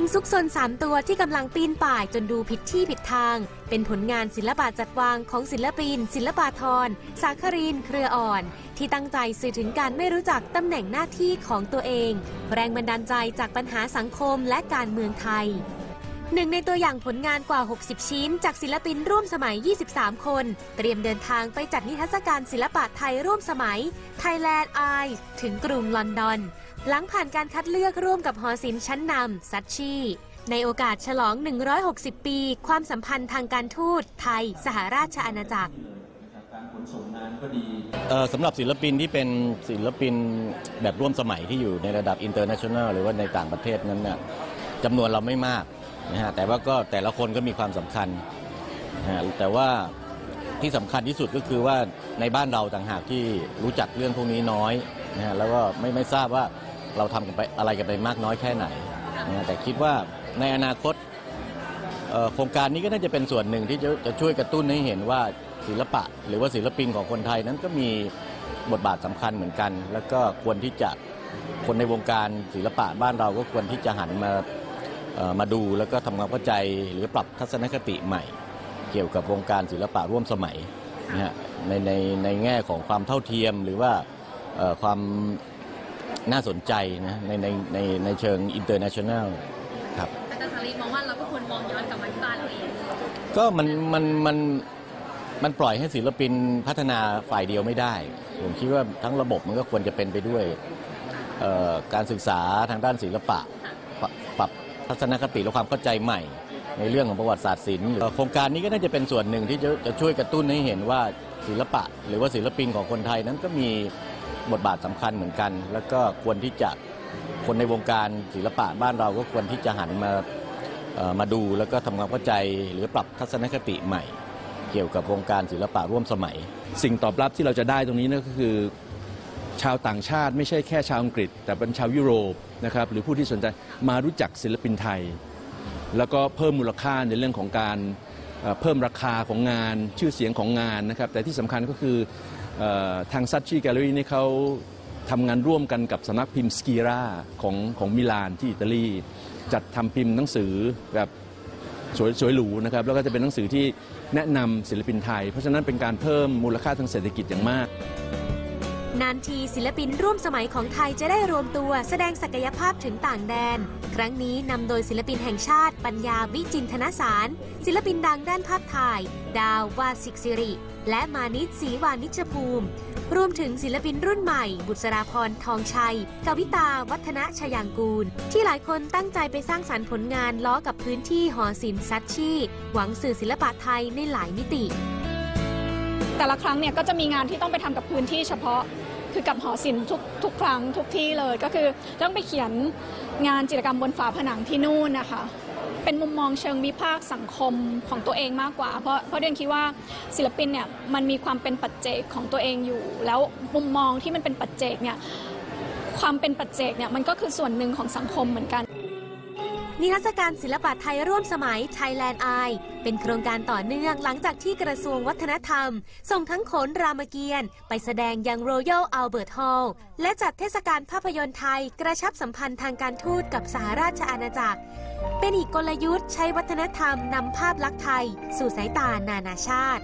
ลิงซุกซนสามตัวที่กำลังปีนป่ายจนดูผิดที่ผิดทาง เป็นผลงานศิลปะจัดวางของศิลปิน ศิลปาธรสาคริน เครืออ่อน ที่ตั้งใจสื่อถึงการไม่รู้จักตำแหน่งหน้าที่ของตัวเอง แรงบันดาลใจจากปัญหาสังคมและการเมืองไทย หนึ่งในตัวอย่างผลงานกว่า 60 ชิ้น จากศิลปินร่วมสมัย 23 คน เตรียมเดินทางไปจัดนิทรรศการศิลปะไทยร่วมสมัย Thailand Eye ถึงกรุงลอนดอน หลังผ่านการคัดเลือกร่วมกับหอศิลป์ชั้นนำซัชชีในโอกาสฉลอง 160 ปี ความสัมพันธ์ทางการทูตไทย สหราชอาณาจักรสำหรับศิลปินที่เป็นศิลปินแบบร่วมสมัยที่อยู่ในระดับอินเตอร์เนชั่นแนลหรือว่าในต่างประเทศนั้นเนี่ยจำนวนเราไม่มาก นะฮะแต่ว่าก็แต่ละคนก็มีความสำคัญนะฮะแต่ว่าที่สำคัญที่สุดก็คือว่าในบ้านเราต่างหากที่รู้จักเรื่องพวกนี้น้อยนะฮะแล้วก็ไม่ไม่ทราบว่าเราทำกันไปอะไรกันไปมากน้อยแค่ไหนนะฮะแต่คิดว่าในอนาคตโครงการนี้ก็น่าจะเป็นส่วนหนึ่งที่จะจะช่วยกระตุ้นให้เห็นว่าศิลปะ หรือว่าศิลปินของคนไทยนั้นก็มีบทบาทสำคัญเหมือนกัน แล้วก็ควรที่จะคนในวงการศิลปะบ้านเราก็ควรที่จะหันมา มาดูแล้วก็ทำความเข้าใจหรือปรับทัศนคติใหม่ เกี่ยวกับวงการศิลปะร่วมสมัยนะฮะในในในแง่ของความเท่าเทียมหรือว่าเอ่อความน่าสนใจนะในในในในเชิงอินเตอร์เนชั่นแนลครับอาจารย์สารีมองว่าเราก็ควรมองย้อนกลับมาที่บ้านเราเองก็มันมันมันมันปล่อยให้ศิลปินพัฒนาฝ่ายเดียวไม่ได้ ผมคิดว่าทั้งระบบมันก็ควรจะเป็นไปด้วยเอ่อการศึกษาทางด้านศิลปะปรับปรับ ทัศนคติและความเข้าใจใหม่ ในเรื่องของประวัติศาสตร์ศิลป์โครงการนี้ก็น่าจะเป็นส่วนหนึ่งที่จะจะช่วยกระตุ้นให้เห็นว่าศิลปะ หรือว่าศิลปินของคนไทยนั้นก็มีบทบาทสำคัญเหมือนกัน แล้วก็ควรที่จะคนในวงการศิลปะบ้านเราก็ควรที่จะหันมามาดูแล้วก็ทำความเข้าใจหรือปรับทัศนคติใหม่ เกี่ยวกับวงการศิลปะร่วมสมัย สิ่งตอบรับที่เราจะได้ตรงนี้นะก็คือ ชาวต่างชาติไม่ใช่แค่ชาวอังกฤษ แต่เป็นชาวยุโรปนะครับหรือผู้ที่สนใจมารู้จักศิลปินไทย แล้วก็เพิ่มมูลค่าในเรื่องของการเพิ่มราคาของงานชื่อเสียงของงานนะครับแต่ที่สำคัญก็คือออทางซัตชีแกลเลอรี่นี่เขาทำงานร่วมกันกับสำนักพิมพ์สกีราของของมิลานที่อิตาลี จัดทำพิมพ์หนังสือแบบสวยสวยหรูนะครับแล้วก็จะเป็นหนังสือที่แนะนำศิลปินไทย เพราะฉะนั้นเป็นการเพิ่มมูลค่าทางเศรษฐกิจอย่างมาก นานทีศิลปินร่วมสมัยของไทยจะได้รวมตัวแสดงศักยภาพถึงต่างแดน ครั้งนี้นำโดยศิลปินแห่งชาติ ปัญญาวิจินทนสาร ศิลปินดังด้านภาพถ่าย ดาววาสิกสิริ และมานิตศรีวานิชภูมิ รวมถึงศิลปินรุ่นใหม่ บุษราพรทองชัย กวิตา วัฒนะชยางกูล ที่หลายคนตั้งใจไปสร้างสรรค์ผลงานล้อกับพื้นที่หอศิลป์ซัชชีหวังสื่อศิลปะไทยในหลายมิติ แต่ละครั้งเนี่ยก็จะมีงานที่ต้องไปทำกับพื้นที่เฉพาะ คือกับหอศิลป์ทุกทุกครั้งทุกที่เลย ก็คือต้องไปเขียนงานจิตรกรรมบนฝาผนังที่นู่นนะคะเป็นมุมมองเชิงวิพากษ์สังคมของตัวเองมากกว่า เพราะเพราะเดนคิดว่าศิลปินเนี่ยมันมีความเป็นปัจเจกของตัวเองอยู่ แล้วมุมมองที่มันเป็นปัจเจกเนี่ยความเป็นปัจเจกเนี่ยมันก็คือส่วนหนึ่งของสังคมเหมือนกัน นิทรรศการศิลปะไทยร่วมสมัย Thailand Eye เป็นโครงการต่อเนื่องหลังจากที่กระทรวงวัฒนธรรม ส่งทั้งขนรามเกียรติ์ไปแสดงยัง Royal Albert Hall และจัดเทศกาลภาพยนตร์ไทยกระชับสัมพันธ์ทางการทูตกับสหราชอาณาจักร เป็นอีกกลยุทธ์ใช้วัฒนธรรมนำภาพลักษณ์ไทย สู่สายตานานาชาติ